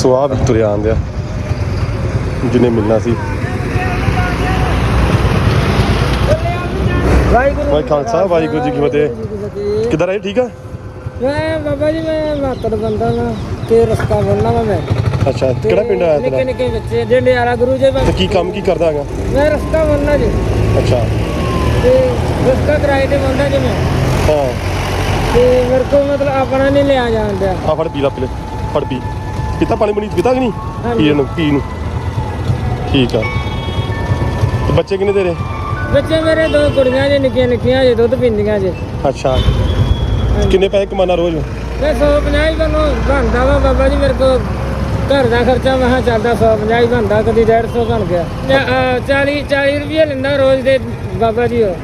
ਸੋ ਆ ਵੀ ਤੁਰਿਆ ਆਂਦਿਆ ਜਿਹਨੇ ਮਿਲਣਾ ਸੀ। ਵਾਹਿਗੁਰੂ ਵਾਹਿ ਖਾਲਸਾ ਵਾਹਿਗੁਰੂ ਜੀ ਕੀ ਫਤਿਹ। ਕਿੱਦਾਂ ਰਹੇ? ਠੀਕ ਆ? ਮੈਂ ਬਾਬਾ ਜੀ ਮੈਂ ਮਾਤੜ ਬੰਦਾ ਨਾ ਤੇ ਰਸਤਾ ਬੰਨਾ ਵਾ ਮੈਂ। ਅੱਛਾ ਕਿਹੜਾ ਪਿੰਡ ਆਇਆ ਨਿੱਕੇ ਤੇਰਾ? ਨਿੱਕੇ ਬੱਚੇ ਜੰਡਿਆਲਾ ਗੁਰੂ ਜੀ ਤੇ ਕੀ ਕੰਮ ਕੀ ਕਰਦਾ ਹੈਗਾ? ਮੈਂ ਰਸਤਾ ਬੰਨਾ ਜੀ। ਅੱਛਾ। ਤੇ ਰਸਤਾ ਕਿਰਾਏ ਤੇ ਬੰਦਾ ਜੀ ਮੈਂ। ਹਾਂ। ਤੇ ਮੇਰੇ ਕੋਲ ਮਤਲਬ ਆਪਣਾ ਨਹੀਂ ਲਿਆ ਜਾਂਦਾ ਆ ਫੜ ਪੀ ਲਾ ਪਲੇ ਫੜ ਪੀ। ਪੀਤਾ ਪਾਣੀ ਬਣੀ ਪੀਤਾ ਕਿ ਨਹੀਂ। ਪੀ ਨੂੰ ਪੀ ਨੂੰ ਠੀਕ ਆ। ਤੇ ਬੱਚੇ ਕਿੰਨੇ ਤੇਰੇ? ਬੱਚੇ ਮੇਰੇ ਦੋ ਕੁੜੀਆਂ ਜੀ ਨਿੱਕੀਆਂ ਨਿੱਕੀਆਂ ਜੀ ਦੁੱਧ ਪੀਂਦੀਆਂ ਜੀ। ਅੱਛਾ। ਕਿੰਨੇ ਪੈਸੇ ਕਮਾਨਾ ਰੋਜ਼? ਮੈਂ 150 ਹੀ ਬਣੋ ਬਣਦਾ ਵਾ ਬਾਬਾ ਜੀ ਮੇਰੇ ਕੋਲ ਘਰ ਦਾ ਖਰਚਾ ਮੈਂ ਕਿਹਾ ਚੱਲਦਾ 150 ਹੀ ਬਣਦਾ ਕਦੀ 150 ਬਣ ਗਿਆ। 40 40 ਰੁਪਏ ਲੈਂਦਾ ਰੋਜ਼ ਦੇ ਬਾਬਾ ਜੀ ਉਹ।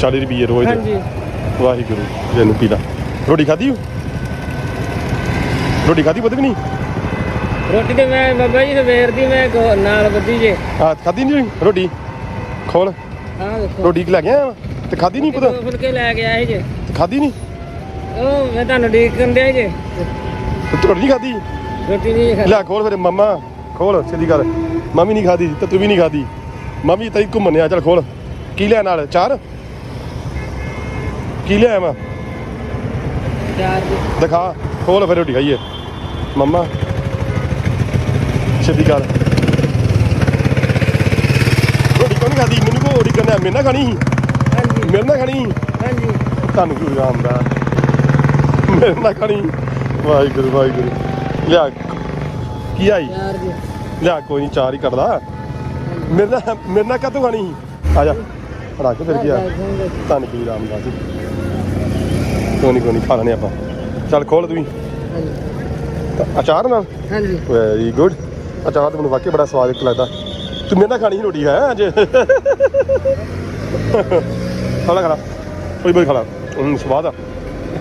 40 ਰੁਪਏ ਰੋਜ਼ ਦੇ? ਹਾਂਜੀ। ਵਾਹਿਗੁਰੂ ਇਹਨੂੰ ਪੀ ਲਾ। ਰੋਟੀ ਖਾਧੀ ਹੋ ਰੋਟੀ ਖਾਧੀ ਪੁੱਤ ਕਿ ਨਹੀਂ? ਰੋਟੀ ਤੇ ਮੈਂ ਬਾਬਾ ਜੀ ਸਵੇਰ ਦੀ ਮੈਂ ਕੋ- ਨਾਲ ਬੱਦੀ ਜੇ। ਆ ਖਾਧੀ ਨਹੀਂ ਰੋਟੀ? ਖੋਲ। ਆਹ ਦੇਖੋ। ਰੋਟੀ ਕਿ ਲੈ ਗਿਆ? ਤੇ ਖਾਧੀ ਨਹੀਂ ਪੁੱਤ? ਦੋ ਫੁਲਕੇ ਲੈ ਕੇ ਆਏ ਜੇ। ਤੇ ਖਾਧੀ ਨਹੀਂ? ਉਹ ਮੈਂ ਤੁਹਾਨੂੰ ਡੀਕ ਕੰਦਿਆ ਜੇ। ਤੇ ਤੂੰ ਰੋਟੀ ਨਹੀਂ ਖਾਧੀ? ਰੋਟੀ ਨਹੀਂ ਖਾ ਲੈ ਖੋਲ ਫਿਰ ਮੰਮਾ। ਖੋਲ ਸਿੱਧੀ ਗੱਲ। ਮੰਮੀ ਨਹੀਂ ਖਾਦੀ ਤੇ ਤੂੰ ਵੀ ਨਹੀਂ ਖਾਦੀ ਮੰਮੀ ਤਾਂ ਹੀ ਘੁੰਮਣੇ ਆ ਚੱਲ ਖੋਲ। ਕੀ ਲਿਆ ਨਾਲ? ਚਾਰ? ਕੀ ਲਿਆ ਮੈਂ ਚਾਰ ਦਿਖਾ। ਖੋਲ ਫਿਰ ਰੋਟੀ ਖਾਈਏ। ਮੰਮਾ। ਸਿੱਧੀ ਗੱਲ। ਰੋਟੀ ਕਿਉਂ ਨਹੀਂ ਖਾਦੀ ਮੈਨੂੰ ਕੋ ਰੋਟੀ ਕਰਨਾ? ਮੇਰੇ ਨਾਲ ਖਾਣੀ ਸੀ। ਹਾਂਜੀ। ਮੇਰੇ ਨਾਲ ਖਾਣੀ ਹਾਂਜੀ। ਤੁਹਾਨੂੰ ਕੀ ਰਾਮ ਦਾ ਮੇਰੇ ਨਾਲ ਖਾਣੀ ਵਾਹਿਗੁਰੂ ਵਾਹਿਗੁਰੂ। ਲਿਆ ਕੀ ਆਈ? ਲਿਆ ਕੋਈ ਨਹੀਂ ਚਾਰ ਹੀ ਕਰਦਾ ਮੇਰੇ ਨਾਲ ਮੇਰੇ ਨਾਲ ਕਾਹਤੋਂ ਖਾਣੀ ਸੀ? ਆ ਜਾ ਫੜਾ ਕੇ ਫਿਰ ਕੀ ਆ? ਧੰਨ ਕੀ ਰਾਮਦਾਸ ਜੀ ਕੋਈ ਨਹੀਂ ਕੋਈ ਨਹੀਂ ਖਾ ਲੈਣੇ ਆਪਾਂ। ਚੱਲ ਖੋਲ ਤੂੰ। ਤਾਂ ਅਚਾਰ ਨਾਲ? ਹਾਂਜੀ। ਵੈਰੀ ਗੁੱਡ ਅਚਾਰ ਤਾਂ ਮੈਨੂੰ ਵਾਕਈ ਬੜਾ ਸਵਾਦ ਇੱਕ ਲੱਗਦਾ। ਤੂੰ ਮੇਰੇ ਨਾਲ ਖਾਣੀ ਸੀ ਰੋਟੀ, ਹੈ, ਅੱਜ? ਖਾਲਾ ਖਾਣਾ ਕੋਈ ਬੋਲ ਖਾਲਾ। ਹੂੰ, ਸਵਾਦ ਆ।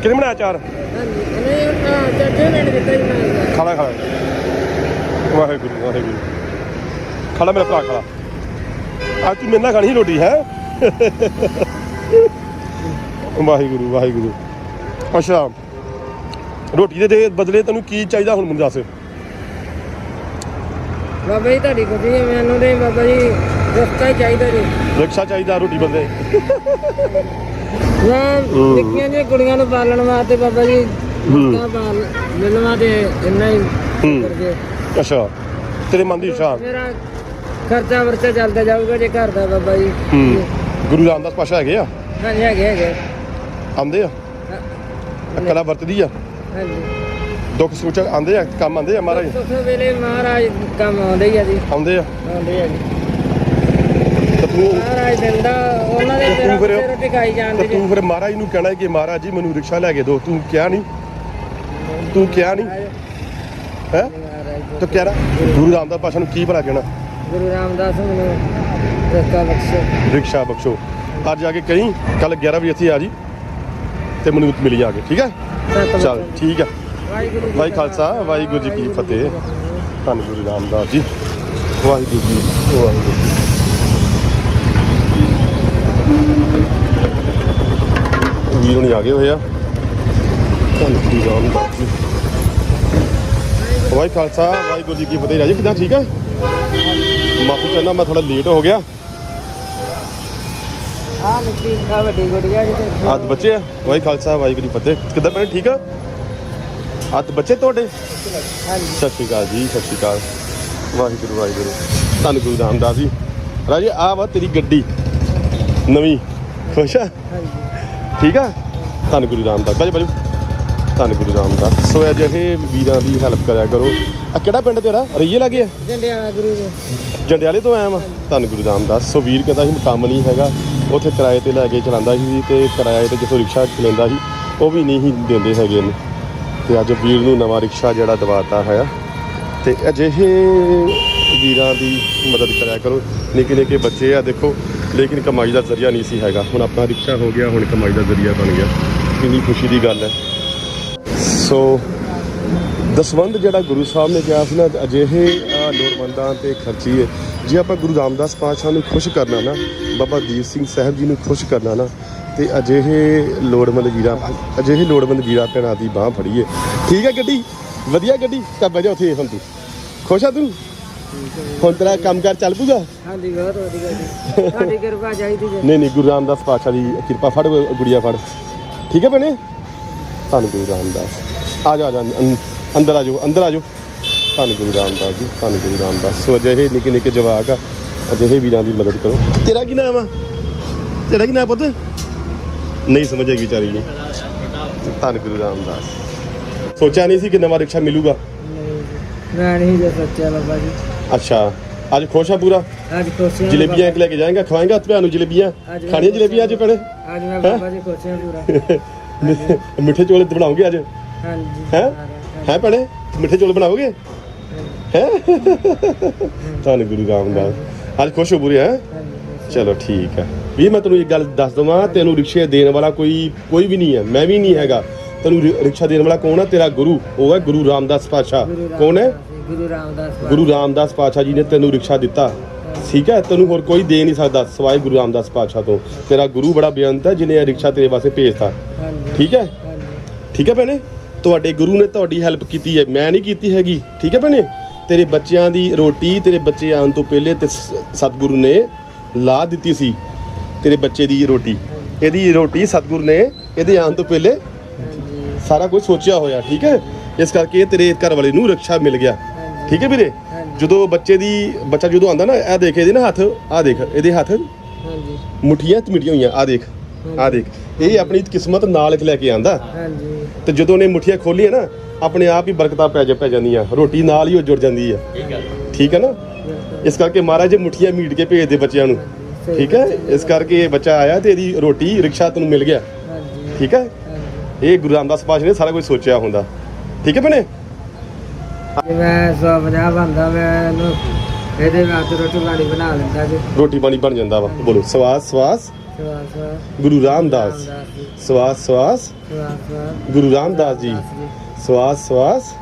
ਕਿਹਨੇ ਬਣਾਇਆ ਚਾਰ ਹਾਂਜੀ ਨਹੀਂ ਖਾਲਾ ਖਾਲਾ। ਵਾਹਿਗੁਰੂ ਵਾਹਿਗੁਰੂ। ਖਾਲਾ ਮੇਰਾ ਭਰਾ, ਖਾਲਾ। ਅੱਜ ਤੂੰ ਮੇਰੇ ਨਾਲ ਖਾਣੀ ਸੀ ਰੋਟੀ, ਹੈ? ਵਾਹਿਗੁਰੂ ਵਾਹਿਗੁਰੂ। ਅੱਛਾ। ਰੋਟੀ ਦੇ ਦੇ ਬਦਲੇ ਤੈਨੂੰ ਕੀ ਚਾਹੀਦਾ ਹੁਣ ਮੈਨੂੰ ਦੱਸ। ਬਾਬਾ ਜੀ ਤੁਹਾਡੀ ਖੁਸ਼ੀ ਹੈ ਮੈਨੂੰ ਤੇ ਬਾਬਾ ਜੀ ਰਸਤਾ ਚਾਹੀਦਾ ਜੀ। ਰਿਕਸ਼ਾ ਚਾਹੀਦਾ ਰੋਟੀ ਬਦਲੇ ਮੈਂ ਹੂੰ। ਨਿੱਕੀਆਂ ਜਿਹੀਆਂ ਕੁੜੀਆਂ ਨੂੰ ਪਾਲਣ ਵਾਸਤੇ ਬਾਬਾ ਜੀ ਰਸਤਾ ਪਾਲ ਮਿਲਵਾ ਤੇ ਇੰਨਾ ਹੀ ਹੂੰ। ਕਰਕੇ। ਅੱਛਾ ਤੇਰੇ ਮਨ ਦੀ ਇੱਛਾ ਮੇਰਾ ਖਰਚਾ ਵਰਚਾ ਚੱਲਦਾ ਜਾਊਗਾ ਜੇ ਘਰ ਦਾ ਬਾਬਾ ਜੀ। ਹੂੰ। ਗੁਰੂ ਰਾਮਦਾਸ ਪਾਸ਼ਾ ਹੈਗੇ ਆ? ਹਾਂਜੀ ਹੈਗੇ ਹੈਗੇ। ਆਉਂਦੇ ਆ? ਕਲਾ ਵਰਤਦੀ ਆ? ਹਾਂਜੀ। ਦੁੱਖ ਸੁੱਖ ਆਉਂਦੇ ਆ ਕੰਮ ਆਉਂਦੇ ਆ ਮਹਾਰਾਜ? ਉਸ ਵੇਲੇ ਮਹਾਰਾਜ ਕੰਮ ਆਉਂਦੇ ਹੀ ਆ ਜੀ। ਆਉਂਦੇ ਆ? ਆਉਂਦੇ ਆ ਜੀ। ਤੇ ਤੂੰ ਮਹਾਰਾਜ ਦਿੰਦਾ ਉਹਨਾਂ ਦੇ ਤੇ ਫਿਰ- ਸਿਰ ਟਿਕਾਈ ਤੇ ਜਾਂਦੇ ਜੀ। ਤੂੰ ਫਿਰ ਮਹਾਰਾਜ ਨੂੰ ਕਹਿਣਾ ਕਿ ਮਹਾਰਾਜ ਜੀ ਮੈਨੂੰ ਰਿਕਸ਼ਾ ਲੈ ਕੇ ਦਿਓ ਤੂੰ ਕਿਹਾ ਨਹੀਂ? ਤੂੰ ਕਿਹਾ ਨਹੀਂ? ਹੈ? ਮਹਾਰਾਜ ਜੀ। ਤੂੰ ਕਹਿ ਰਿਹਾ ਗੁਰੂ ਰਾਮਦਾਸ ਪਾਸ਼ਾ ਨੂੰ ਕੀ ਭਲਾ ਕਹਿਣਾ? ਗੁਰੂ ਰਾਮਦਾਸ ਮੈਨੂੰ ਰਸਤਾ ਬਖਸ਼ੋ। ਰਿਕਸ਼ਾ ਬਖਸ਼ੋ। ਅੱਜ ਜਾ ਕੇ ਕਹੀਂ ਕੱਲ 11 ਵਜੇ ਇੱਥੇ ਆ ਜੀ ਤੇ ਮੈਨੂੰ ਮਿਲੀ ਜਾ ਕੇ ਠੀਕ ਹੈ? ਸਤਿ ਚੱਲ ਠੀਕ ਹੈ। ਵਾਹਿਗੁਰੂ ਖਾਲਸਾ ਵਾਹਿਗੁਰੂ ਜੀ ਕੀ ਫਤਿਹ। ਧੰਨ ਗੁਰੂ ਰਾਮਦਾਸ ਜੀ। ਵਾਹਿਗੁਰੂ ਜੀ ਵਾਹਿਗੁਰੂ ਵੀਰ ਹੁਣੀ ਆ ਗਏ ਹੋਏ ਆ। ਧੰਨ ਗੁਰੂ ਰਾਮਦਾਸ ਜੀ। ਵਾਹਿ ਖਾਲਸਾ ਵਾਹਿਗੁਰੂ ਜੀ ਕੀ ਫਤਿਹ। ਰਾਜੀ ਕਿਦਾਂ ਠੀਕ ਹੈ ਮਾਫੀ ਚਾਹੁੰਦਾ ਮੈਂ ਥੋੜਾ ਲੇਟ ਹੋ ਗਿਆ। ਆ ਆ ਵੱਡੀ ਗੁੜੀਆ ਜੀ ਅੱਜ ਬੱਚੇ ਆ। ਵਾਹਿ ਖਾਲਸਾ ਵਾਹਿਗੁਰੂ ਜੀ ਫਤਿਹ। ਕਿੱਦਾਂ ਭੈਣ ਠੀਕ ਆ? ਅੱਜ ਬੱਚੇ ਤੁਹਾਡੇ? ਸਤਿ ਸ਼੍ਰੀ ਅਕਾਲ ਜੀ ਸਤਿ ਸ਼੍ਰੀ ਅਕਾਲ। ਵਾਹਿਗੁਰੂ ਵਾਹਿਗੁਰੂ। ਧੰਨ ਗੁਰੂ ਰਾਮਦਾਸ ਜੀ। ਰਾਜੇ ਆ ਵਾ ਤੇਰੀ ਗੱਡੀ। ਨਵੀਂ। ਖੁਸ਼ ਆ ਠੀਕ ਆ? ਧੰਨ ਗੁਰੂ ਰਾਮਦਾਸ। ਬਾਜੂ ਬਾਜੂ। ਧੰਨ ਗੁਰੂ ਰਾਮਦਾਸ। ਸੋ ਅਜਿਹੇ ਵੀਰਾਂ ਦੀ ਹੈਲਪ ਕਰਿਆ ਕਰੋ। ਆ ਕਿਹੜਾ ਪਿੰਡ ਤੇਰਾ? ਰਈਏ ਲੱਗੇ ਆ? ਜੰਡਿਆਲਾ ਗੁਰੂ ਜੰਡਿਆਲੇ ਤੋਂ ਆਇਆ ਵਾਂ। ਧੰਨ ਗੁਰੂ ਰਾਮਦਾਸ। ਸੋ ਵੀਰ ਕਹਿੰਦਾ ਸੀ ਕੰਮ ਨਹੀਂ ਹੈਗਾ। ਉੱਥੇ ਕਿਰਾਏ ਤੇ ਲੈ ਕੇ ਚਲਾਉਂਦਾ ਸੀ ਤੇ ਕਿਰਾਏ ਤੇ ਜਿੱਥੋਂ ਰਿਕਸ਼ਾ ਲੈਂਦਾ ਸੀ ਉਹ ਵੀ ਨਹੀਂ ਦਿੰਦੇ ਹੈਗੇ ਇਹਨੂੰ। ਤੇ ਅੱਜ ਵੀਰ ਨੂੰ ਨਵਾਂ ਰਿਕਸ਼ਾ ਜਿਹੜਾ ਦਵਾਤਾ ਹੈ। ਤੇ ਅਜਿਹੇ ਵੀਰਾਂ ਦੀ ਮਦਦ ਕਰਿਆ ਕਰੋ। ਨਿੱਕੇ ਨਿੱਕੇ ਬੱਚੇ ਆ ਦੇਖੋ ਲੇਕਿਨ ਕਮਾਈ ਦਾ ਜ਼ਰੀਆ ਨਹੀਂ ਸੀ ਹੈਗਾ। ਹੁਣ ਆਪਣਾ ਰਿਕਸ਼ਾ ਹੋ ਗਿਆ ਹੁਣ ਕਮਾਈ ਦਾ ਜ਼ਰੀਆ ਬਣ ਗਿਆ। ਕਿੰਨੀ ਖੁਸ਼ੀ ਦੀ ਗੱਲ ਹੈ। ਸੋ ਦਸਵੰਧ ਜਿਹੜਾ ਗੁਰੂ ਸਾਹਿਬ ਨੇ ਕਿਹਾ ਸੀ ਨਾ ਅਜਿਹੇ ਅਹ, ਲੋੜਵੰਦਾਂ ਤੇ ਖਰਚੀਏ। ਜੇ ਆਪਾਂ ਗੁਰੂ ਰਾਮਦਾਸ ਪਾਤਸ਼ਾਹ ਨੂੰ ਖੁਸ਼ ਕਰਨਾ ਨਾ ਬਾਬਾ ਦੀਪ ਸਿੰਘ ਸਾਹਿਬ ਜੀ ਨੂੰ ਖੁਸ਼ ਕਰਨਾ ਨਾ ਤੇ ਅਜਿਹੇ ਲੋੜਵੰਦ ਵੀਰਾਂ ਅਜਿਹੇ ਲੋੜਵੰਦ ਵੀਰਾਂ ਭੈਣਾਂ ਦੀ ਬਾਹ ਫੜੀਏ। ਠੀਕ ਹੈ ਗੱਡੀ? ਵਧੀਆ ਗੱਡੀ? ਤਾਂ ਬਹਿ ਜਾ ਉੱਥੇ ਹੁਣ ਤੂੰ ਖੁਸ਼ ਆ ਤੂੰ? ਹੁਣ ਤੇਰਾ ਕੰਮ ਕਰ ਚੱਲ ਪੂਗਾ? ਹਾਂਜੀ ਬਹੁਤ ਵਧੀਆ ਜੀ। ਤੁਹਾਡੀ ਕਿਰਪਾ ਚਾਹੀਦੀ ਜੀ। ਨਹੀਂ ਨਹੀਂ ਗੁਰੂ ਰਾਮਦਾਸ ਪਾਤਸ਼ਾਹ ਦੀ ਕਿਰਪਾ ਫੜ ਗੁੜੀਆ ਫੜ। ਠੀਕ ਹੈ ਭੈਣੇ? ਧੰਨ ਗੁਰੂ ਰਾਮਦਾਸ। ਆ ਜਾ ਆ ਜਾ ਅੰਦਰ ਆ ਜਾਓ ਅੰਦਰ ਆ ਜਾਓ। ਧੰਨ ਗੁਰੂ ਰਾਮਦਾਸ ਜੀ ਧੰਨ ਗੁਰੂ ਰਾਮਦਾਸ। ਸੋ ਅਜਿਹੇ ਨਿੱਕੇ ਨਿੱਕੇ ਜਵਾਕ ਆ ਅਜਿਹੇ ਵੀਰਾਂ ਦੀ ਮਦਦ ਕਰੋ। ਤੇਰਾ ਕੀ ਨਾਮ ਆ? ਤੇਰਾ ਕੀ ਨਾਮ ਪੁੱਤ? ਨਹੀਂ ਸਮਝੇਗੀ ਵਿਚਾਰੀ ਜੀ ਧੰਨ ਗੁਰੂ ਰਾਮਦਾਸ। ਸੋਚਿਆ ਨਹੀਂ ਸੀ ਕਿ ਨਵਾਂ ਰਿਕਸ਼ਾ ਮਿਲੂਗਾ। ਮੈਂ ਨਹੀਂ ਜੇ ਸੱਚਿਆ ਬਾਬਾ ਜੀ। ਅੱਛਾ ਅੱਜ ਖੁਸ਼ ਆ ਪੂਰਾ? ਅੱਜ ਖੁਸ਼ੀਆਂ ਜਲੇਬੀਆਂ ਲੈ ਕੇ ਜਾਏਗਾ ਖਵਾਏਗਾ ਤੁਹਾਨੂੰ ਜਲੇਬੀਆਂ? ਅੱਜ ਖਾਣੀਆਂ ਜਲੇਬੀਆਂ ਅੱਜ ਭੈਣੇ? ਅੱਜ ਮੈਂ ਬਾਬਾ ਜੀ ਖੁਸ਼ੀਆਂ ਪੂਰਾ। ਮਿੱਠੇ ਚੌਲ ਬਣਾਓਗੇ ਅੱਜ? ਹਾਂਜੀ। ਹੈਂ? ਹੈ ਭੈਣੇ? ਮਿੱਠੇ ਚੌਲ ਬਣਾਓਗੇ? ਹੈ? ਧੰਨ ਗੁਰੂ ਰਾਮਦਾਸ। ਅੱਜ ਖੁਸ਼ ਹੋ ਪੂਰੇ ਹੈ? ਚਲੋ ਠੀਕ ਹੈ ਵੀ ਮੈਂ ਤੈਨੂੰ ਇੱਕ ਗੱਲ ਦੱਸ ਦਵਾਂ ਤੈਨੂੰ ਰਿਕਸ਼ੇ ਦੇਣ ਵਾਲਾ ਕੋਈ ਕੋਈ ਵੀ ਨਹੀਂ ਹੈ ਮੈਂ ਵੀ ਨਹੀਂ ਹੈਗਾ। ਤੈਨੂੰ ਰਿ- ਰਿਕਸ਼ਾ ਦੇਣ ਵਾਲਾ ਕੌਣ ਹੈ? ਤੇਰਾ ਗੁਰੂ ਉਹ ਹੈ ਗੁਰੂ ਰਾਮਦਾਸ ਗੁਰੂ ਕੌਣ ਹੈ? ਗੁਰੂ ਰਾਮਦਾਸ। ਗੁਰੂ ਰਾਮਦਾਸ ਪਾਤਸ਼ਾਹ ਜੀ ਨੇ ਤੈਨੂੰ ਰਿਕਸ਼ਾ ਦਿੱਤਾ। ਠੀਕ ਹੈ? ਤੈਨੂੰ ਹੋਰ ਕੋਈ ਦੇ ਨਹੀਂ ਸਕਦਾ ਸਿਵਾਏ ਗੁਰੂ ਰਾਮਦਾਸ ਪਾਤਸ਼ਾਹ ਤੋਂ। ਤੇਰਾ ਗੁਰੂ ਬੜਾ ਬੇਅੰਤ ਹੈ ਜਿਨੇ ਇਹ ਰਿਕਸ਼ਾ ਤੇਰੇ ਵਾਸਤੇ ਭੇਜਤਾ। ਹਾਂਜੀ। ਠੀਕ ਹੈ? ਹਾਂਜੀ। ਠੀਕ ਹੈ ਭੈਣੇ? ਤੁਹਾਡੇ ਗੁਰੂ ਨੇ ਤੁਹਾਡੀ ਹੈਲਪ ਕੀਤੀ ਹੈ। ਮੈਂ ਨਹੀਂ ਕੀਤੀ ਹੈਗੀ। ਠੀਕ ਹੈ ਭੈਣੇ? ਤੇਰੇ ਬੱਚਿਆਂ ਦੀ ਰੋਟੀ ਤੇਰੇ ਬੱਚੇ ਆਉਣ ਤੋਂ ਪਹਿਲੇ ਤੇ ਸ- ਸਤਿਗੁਰੂ ਨੇ ਲਾ ਦਿੱਤੀ ਸੀ। ਤੇਰੇ ਬੱਚੇ ਦੀ ਰੋਟੀ। ਇਹਦੀ ਰੋਟੀ ਸਤਿਗੁਰੂ ਨੇ ਇਹਦੇ ਆਉਣ ਤੋਂ ਪਹਿਲੇ ਸਾਰਾ ਕੁਝ ਸੋਚਿਆ ਹੋਇਆ ਠੀਕ ਹੈ? ਇਸ ਕਰਕੇ ਤੇਰੇ ਘਰ ਵਾਲੇ ਨੂੰ ਰੱਖਿਆ ਮਿਲ ਗਿਆ। ਠੀਕ ਹੈ ਵੀਰੇ। ਜਦੋਂ ਬੱਚੇ ਦੀ ਬੱਚਾ ਜਦੋਂ ਆਂਦਾ ਨਾ ਇਹ ਦੇਖ ਇਹਦੇ ਨਾ ਹੱਥ ਆ ਦੇਖ ਇਹਦੇ ਹੱਥ ਹਾਂਜੀ। ਮੁੱਠੀਆਂ ਚਮਟੀਆਂ ਹੋਈਆਂ ਆ ਦੇਖ ਆ ਦੇਖ। ਇਹ ਆਪਣੀ ਕਿਸਮਤ ਨਾਲ ਲੈ ਕੇ ਆਂਦਾ ਹਾਂਜੀ। ਤੇ ਜਦੋਂ ਨੇ ਮੁੱਠੀਆਂ ਖੋਲੀਆਂ ਨਾ ਆਪਣੇ ਆਪ ਹੀ ਬਰਕਤਾਂ ਪੈ ਜਾ ਪੈ ਜਾਂਦੀਆਂ ਰੋਟੀ ਨਾਲ ਹੀ ਉਹ ਜੁੜ ਜਾਂਦੀ ਆ। ਠੀਕ ਹੈ। ਨਾ। ਇਸ ਕਰਕੇ ਮਹਾਰਾਜ ਮੁੱਠੀਆਂ ਮੀਟ ਕੇ ਭੇਜਦੇ ਬੱਚਿਆਂ ਨੂੰ। ਠੀਕ ਹੈ? ਇਸ ਕਰਕੇ ਇਹ ਬੱਚਾ ਆਇਆ ਤੇ ਇਹਦੀ ਰੋਟੀ ਰਿਕਸ਼ਾ ਤੈਨੂੰ ਮਿਲ ਗਿਆ। ਠੀਕ ਹੈ? ਇਹ ਗੁਰੂ ਰਾਮਦਾਸ ਪਾਤਸ਼ਾਹ ਨੇ ਸਾਰਾ ਕੁਝ ਸੋਚਿਆ ਹੁੰਦਾ। ਠੀਕ ਹੈ ਭੈਣੇ? ਜੇ ਮੈਂ 150 ਬੰਦਾ ਮੈਂ ਇਹਨੂੰ ਇਹਦੇ ਵਾਸਤੇ ਰੋਟੀ ਪਾਣੀ ਬਣਾ ਲੈਂਦਾ ਜੀ। ਰੋਟੀ ਪਾਣੀ ਬਣ ਜਾਂਦਾ ਵਾ। ਬੋਲੋ ਸਵਾਸ ਸਵਾਸ। ਗੁਰੂ ਰਾਮਦਾਸ। ਸਵਾਸ ਸਵਾਸ। ਗੁਰੂ ਰਾਮਦਾਸ ਜੀ। ਸਵਾਸ ਸਵਾਸ।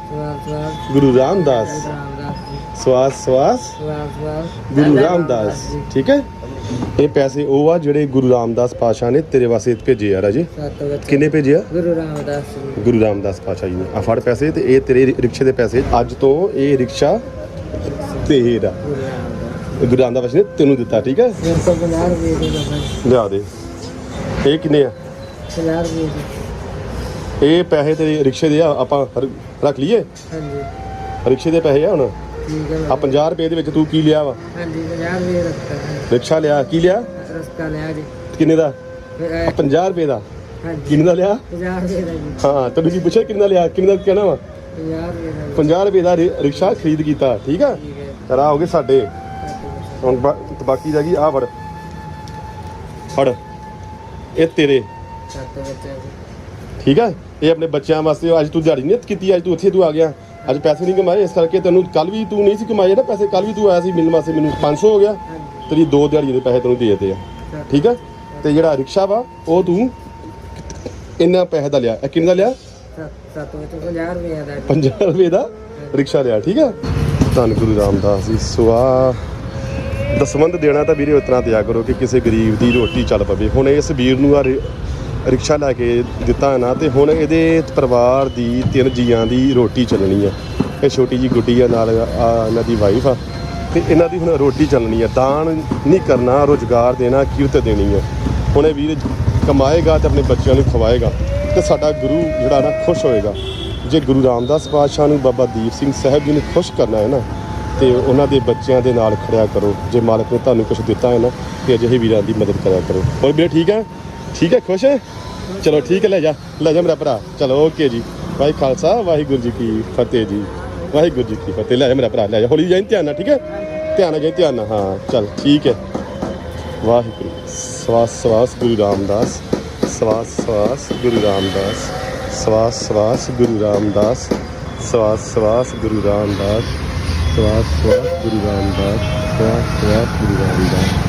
ਗੁਰੂ ਰਾਮਦਾਸ। ਸਵਾਸ ਸਵਾਸ। ਗੁਰੂ ਰਾਮਦਾਸ ਠੀਕ ਹੈ? ਇਹ ਪੈਸੇ ਉਹ ਆ ਜਿਹੜੇ ਗੁਰੂ ਰਾਮਦਾਸ ਪਾਸ਼ਾ ਨੇ ਤੇਰੇ ਵਾਸਤੇ ਭੇਜੇ ਆ ਰਾਜੇ? ਕਿੰਨੇ ਭੇਜੇ ਆ? ਗੁਰੂ ਰਾਮਦਾਸ ਜੀ ਗੁਰੂ ਰਾਮਦਾਸ ਪਾਸ਼ਾ ਜੀ ਨੇ। ਆ ਫੜ ਪੈਸੇ ਤੇ ਇਹ ਤੇਰੇ ਰਿਕਸ਼ੇ ਦੇ ਪੈਸੇ। ਅੱਜ ਤੋਂ ਇਹ ਰਿਕਸ਼ਾ ਤੇਰਾ ਗੁਰੂ ਰਾਮਦਾਸ। ਪਾਸ਼ਾ ਨੇ ਤੈਨੂੰ ਦਿੱਤਾ ਠੀਕ ਹੈ? ਮੇਰੇ ਕੋਲ 50 ਰੁਪਏ ਦੇ ਲਿਆ ਦੇ। ਇਹ ਕਿੰਨੇ ਆ? 50 ਰੁਪਏ ਇਹ ਪੈਸੇ ਤੇਰੇ ਰਿਕਸ਼ੇ ਦੇ ਆ ਆਪਾਂ ਰੱਖ ਲਈਏ? ਹਾਂਜੀ। ਰਿਕਸ਼ੇ ਦੇ ਪੈਸੇ ਆ ਹੁਣ? ਠੀਕ ਹੈ ਆ ਬਾਬਾ। 50 ਰੁਪਏ ਦੇ ਵਿੱਚ ਤੂੰ ਕੀ ਲਿਆ ਵਾ? ਹਾਂਜੀ 50 ਰੁਪਏ ਰਸਤਾ। ਰਿਕਸ਼ਾ ਲਿਆ ਕੀ ਲਿਆ? ਰਸਤਾ ਲਿਆ ਜੀ। ਕਿੰਨੇ ਦਾ? ਫਿਰ ਆ ਇਹ- 50 ਰੁਪਏ ਦਾ। ਹਾਂਜੀ। ਕਿੰਨੇ ਦਾ ਲਿਆ? 50 ਰੁਪਏ ਦਾ ਜੀ। ਹਾਂ ਤੈਨੂੰ ਕੀ ਪੁੱਛਿਆ ਕਿੰਨੇ ਦਾ ਲਿਆ? ਕਿੰਨੇ ਦਾ ਕਹਿਣਾ ਵਾ? 50 ਰੁਪਏ ਦਾ ਜੀ। 50 ਰੁਪਏ ਦਾ ਰਿ- ਰਿਕਸ਼ਾ ਖਰੀਦ ਕੀਤਾ ਠੀਕ ਆ? ਠੀਕ ਹੈ। ਤੇਰਾ ਹੋ ਗਏ ਸਾਡੇ। ਹੁਣ ਬਾ- ਤੇ ਬਾਕੀ ਰਹਿ ਗਈ ਆ ਫੜ। ਫੜ। ਇਹ ਤੇਰੇ। ਸਤ ਠੀਕ ਆ? ਇਹ ਆਪਣੇ ਬੱਚਿਆਂ ਵਾਸਤੇ ਅੱਜ ਤੂੰ ਦਿਹਾੜੀ ਨਹੀਂ ਕੀਤੀ ਅੱਜ ਤੂੰ ਇੱਥੇ ਤੂੰ ਆ ਗਿਆ। ਅੱਜ ਪੈਸੇ ਨਹੀਂ ਕਮਾਏ ਇਸ ਕਰਕੇ ਤੈਨੂੰ ਕੱਲ ਵੀ ਤੂੰ ਨਹੀਂ ਸੀ ਕਮਾਏ ਨਾ ਪੈਸੇ ਕੱਲ ਵੀ ਤੂੰ ਆਇਆ ਸੀ ਮਿਲਣ ਵਾਸਤੇ ਮੈਨੂੰ 500 ਹੋ ਗਿਆ। ਤੇਰੀ ਦੋ ਦਿਹਾੜੀ ਦੇ ਪੈਸੇ ਤੈਨੂੰ ਦੇ ਦਿੱਤੇ ਆ। ਠੀਕ ਆ? ਤੇ ਜਿਹੜਾ ਰਿਕਸ਼ਾ ਵਾ ਉਹ ਤੂੰ ਇੰਨਾ ਪੈਸੇ ਦਾ ਲਿਆ। ਇਹ ਕਿੰਨੇ ਦਾ ਲਿਆ? ਸਤ ਸਤ ਵਚਨ 50 ਰੁਪਏ ਦਾ। ਜੀ 50 ਰੁਪਏ ਦਾ ਰਿਕਸ਼ਾ ਲਿਆ ਠੀਕ ਆ? ਧੰਨ ਗੁਰੂ ਰਾਮਦਾਸ ਜੀ ਸੁਆ। ਦਸਵੰਦ ਦੇਣਾ ਤਾਂ ਵੀਰੇ ਉਤਨਾ ਦਿਆ ਕਰੋ ਕਿ ਕਿਸੇ ਗਰੀਬ ਦੀ ਰੋਟੀ ਚੱਲ ਪਵੇ। ਹੁਣ ਇਸ ਵੀਰ ਨੂੰ ਆ ਰਿਕਸ਼ਾ ਲੈ ਕੇ ਦਿੱਤਾ ਹੈ ਨਾ, ਤੇ ਹੁਣ ਇਹਦੇ ਪਰਿਵਾਰ ਦੀ ਤਿੰਨ ਜੀਆਂ ਦੀ ਰੋਟੀ ਚੱਲਣੀ ਆ ਇਹ ਛੋਟੀ ਜੀ ਗੁੱਡੀ ਆ, ਨਾਲ ਆ ਇਹਨਾਂ ਦੀ ਵਾਈਫ ਆ। ਤੇ ਇਹਨਾਂ ਦੀ ਹੁਣ ਰੋਟੀ ਚੱਲਣੀ ਆ ਦਾਨ ਨਹੀਂ ਕਰਨਾ, ਰੋਜ਼ਗਾਰ ਦੇਣਾ, ਕਿਰਤ ਦੇਣੀ ਆ ਹੁਣ ਇਹ ਵੀਰ ਕਮਾਏਗਾ ਤੇ ਆਪਣੇ ਬੱਚਿਆਂ ਨੂੰ ਖਵਾਏਗਾ। ਤੇ ਸਾਡਾ ਗੁਰੂ ਜਿਹੜਾ ਨਾ ਖੁਸ਼ ਹੋਏਗਾ। ਜੇ ਗੁਰੂ ਰਾਮਦਾਸ ਪਾਤਸ਼ਾਹ ਨੂੰ ਬਾਬਾ ਦੀਪ ਸਿੰਘ ਸਾਹਿਬ ਜੀ ਨੂੰ ਖੁਸ਼ ਕਰਨਾ ਹੈ ਨਾ, ਤੇ ਉਹਨਾਂ ਦੇ ਬੱਚਿਆਂ ਦੇ ਨਾਲ ਖੜਿਆ ਕਰੋ। ਜੇ ਮਾਲਕ ਨੇ ਤੁਹਾਨੂੰ ਕੁਝ ਦਿੱਤਾ ਹੈ ਨਾ, ਤੇ ਅਜਿਹੇ ਵੀਰਾਂ ਦੀ ਮਦਦ ਕਰਿਆ ਕਰੋ। ਹੋਰ ਵੀਰੇ ਠੀਕ ਹੈ? ਠੀਕ ਹੈ, ਖੁਸ਼ ਹੈ? ਚਲੋ ਠੀਕ ਹੈ, ਲੈ ਜਾ ਲੈ ਜਾ ਮੇਰਾ ਭਰਾ। ਚਲੋ ਓਕੇ ਜੀ। ਵਾਹਿ ਖਾਲਸਾ ਵਾਹਿਗੁਰੂ ਜੀ ਕੀ ਫਤਿਹ ਜੀ। ਵਾਹਿਗੁਰੂ ਜੀ ਕੀ ਫਤਿਹ। ਲੈ ਜਾ ਮੇਰਾ ਭਰਾ, ਲੈ ਜਾ। ਹੌਲੀ ਜਾਈਂ, ਧਿਆਨ ਨਾਲ, ਠੀਕ ਹੈ? ਧਿਆਨ ਨਾਲ ਜਾਈਂ, ਧਿਆਨ ਨਾਲ। ਹਾਂ, ਚਲ, ਠੀਕ ਹੈ। ਵਾਹਿਗੁਰੂ, ਸਵਾਸ ਸਵਾਸ ਗੁਰੂ ਰਾਮਦਾਸ। ਸਵਾਸ ਸਵਾਸ ਗੁਰੂ ਰਾਮਦਾਸ। ਸਵਾਸ ਸਵਾਸ ਗੁਰੂ ਰਾਮਦਾਸ। ਸਵਾਸ ਸਵਾਸ ਗੁਰੂ ਰਾਮਦਾਸ। ਸਵਾਸ ਸਵਾਸ ਗੁਰੂ ਰਾਮਦਾਸ। ਸਵਾਸ ਸਵਾਸ ਗੁਰੂ ਰਾਮਦਾਸ।